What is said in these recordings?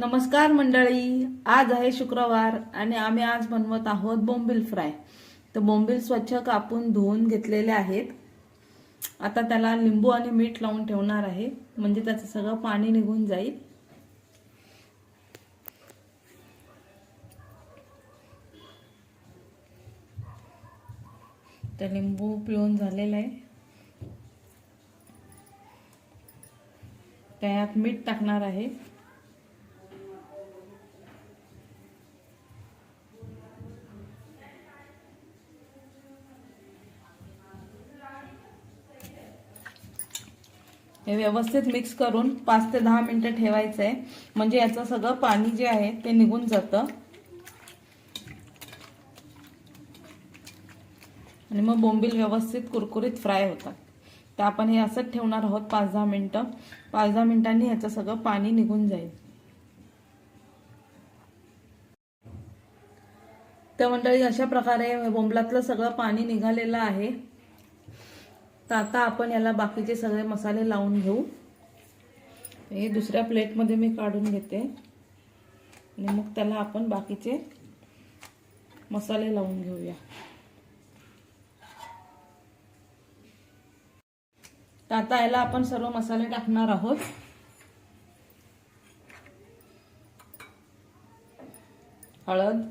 नमस्कार मंडळी. आज आहे शुक्रवार आणि आम्ही आज बनवत आहोत बोंबील फ्राय. तर बोंबील स्वच्छ कापून धुवून घेतलेले आहेत. आता त्याला लिंबू आणि मीठ लावून ठेवणार आहे. म्हणजे त्याचं सगळं पाणी निघून जाईल. तर लिंबू पिळून झालेलं आहे. त्यात मीठ टाकणार आहे. हे व्यवस्थित मिक्स करून पाच ते दहा मिनिटं ठेवायचं आहे म्हणजे याचं सगळं पाणी जे आहे ते निघून जातं. आणि मग बोंबील व्यवस्थित कुरकुरीत फ्राय होतात. तर आपण हे असंच ठेवणार आहोत पाच दहा मिनटं. पाच दहा मिनटांनी ह्याचं सगळं पाणी निघून जाईल. तर मंडळी अशा प्रकारे बोंबलातलं सगळं पाणी निघालेलं आहे. तर आता आपण याला बाकीचे सगळे मसाले लावून घेऊ. हे दुसऱ्या प्लेटमध्ये मी काढून घेते. आणि मग त्याला आपण बाकीचे मसाले लावून घेऊया. तर आता याला आपण सर्व मसाले टाकणार आहोत. हळद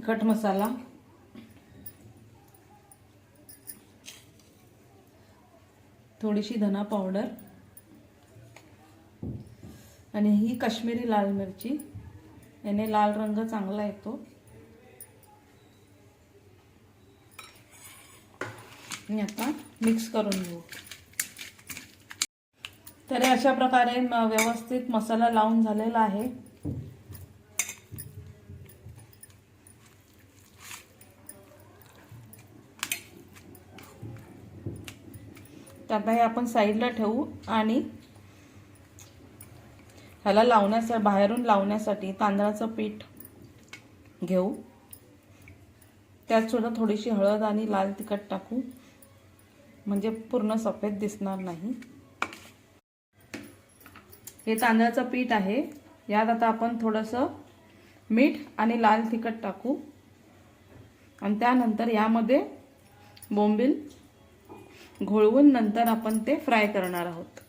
तिखट मसाला. थोडीशी धना पावडर. आणि ही काश्मीरी लाल मिरची. याने लाल रंग चांगला येतो. आणि आता मिक्स करून घेऊ. तर अशा प्रकारे म- व्यवस्थित मसाला लावून झालेला आहे. तर आता हे आपण साईडला ठेवू आणि ह्याला लावण्यासाठी बाहेरून लावण्यासाठी तांदळाचं पीठ घेऊ. त्यातसुद्धा थोडीशी हळद आणि लाल तिखट टाकू. म्हणजे पूर्ण सफेद दिसणार नाही. हे तांदळाचं पीठ आहे. यात आता आपण थोडंसं मीठ आणि लाल तिखट टाकू. आणि त्यानंतर यामध्ये बोंबील घोळवून नंतर आपण ते फ्राय करणार आहोत.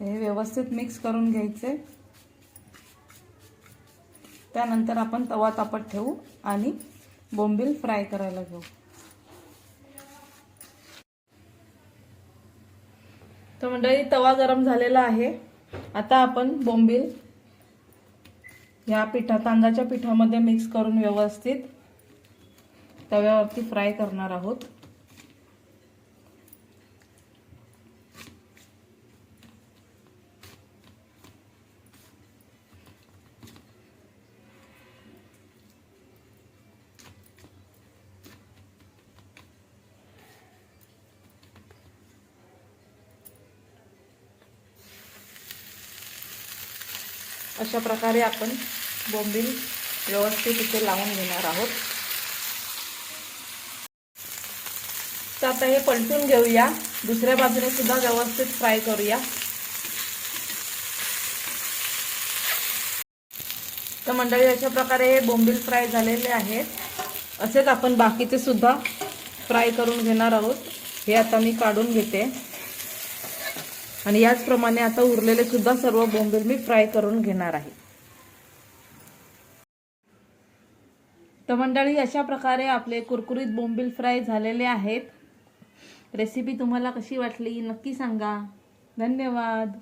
ते व्यवस्थित मिक्स करून घ्यायचे. त्यानंतर आपण तवा तापत ठेवू आणि बोंबील फ्राय करायला घेऊ. तर मंडळी तवा गरम झालेला आहे. आता आपण बोंबील या पिठा तांदळाच्या पिठामध्ये मिक्स करून व्यवस्थित तव्यावरती फ्राय करणार आहोत. अशा प्रकारे आपण बोंबील व्यवस्थित इथे लावून घेणार आहोत. तर आता हे पलटून घेऊया. दुसऱ्या बाजूने सुद्धा व्यवस्थित फ्राय करूया. तर मंडळी अशा प्रकारे हे बोंबील फ्राय झालेले आहेत. असेच आपण बाकीचे सुद्धा फ्राय करून घेणार आहोत. हे आता मी काढून घेते. आणि याचप्रमाणे आता उरलेले सुद्धा सर्व बोंबील मी फ्राय करून घेणार आहे. तर मंडळी अशा प्रकारे आपले कुरकुरीत बोंबील फ्राय झालेले आहेत. रेसिपी तुम्हाला कशी वाटली नक्की सांगा. धन्यवाद.